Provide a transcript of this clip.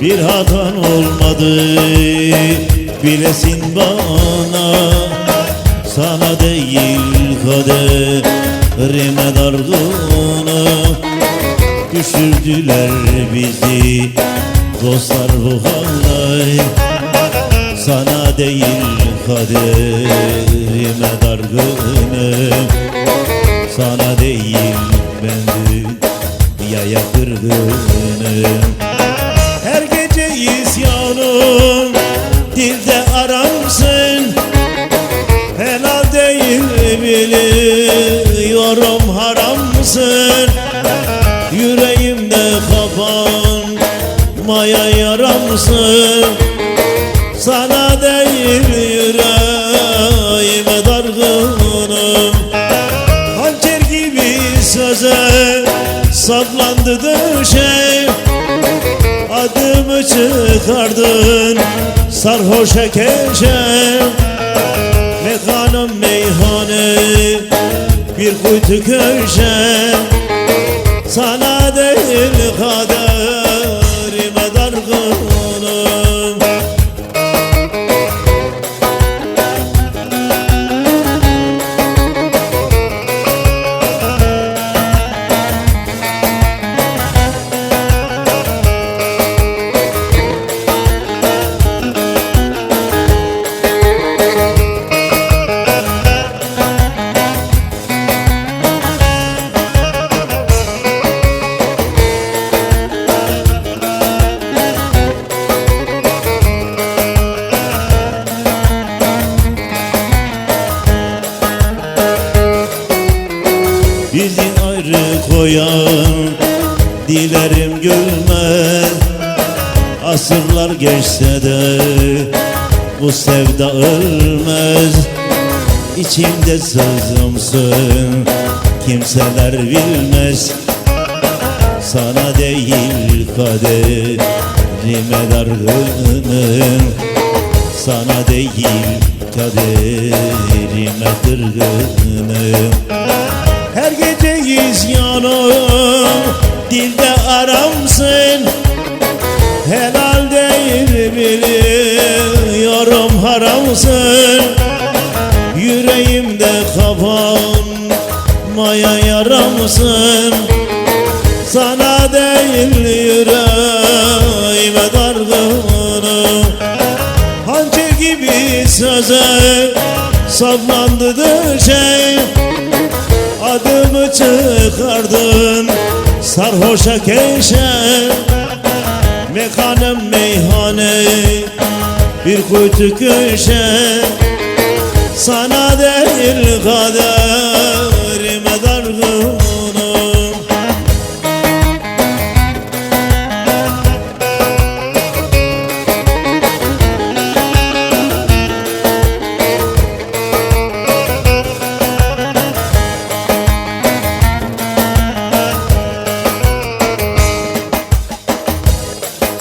vardı bilesin bana Sana değil kaderime dargınım Düşürdüler bizi. Dostlar bu halde Sana değil kaderime dargınım isyanım dilde aramsın. Helal değil biliyorum haramsın Yüreğimde kafan maya yaramsın Sana değil yüreğime dargınım. Hançer gibi söze saplandı şey Çıkardın. Sarhoşa keşe Mekanım meyhane bir kuytu köşe Sana değil kaderime koyan dilerim gülmez. Asırlar geçse de bu sevda ölmez. İçimde sızımsın kimseler bilmez. Sana değil kaderime dargınım. Sana değil kaderime kırgınım. Her gece isyanım Dilde aramsın Helal değil biliyorum haramsın Yüreğimde kafan Maya yaramsın Sana değil yüreğime dargınım. Hançer gibi söze saplandı şey Adımı çıkardın sarhoşa keşe. Mekanım meyhane bir kuytu köşe. Sana değil kader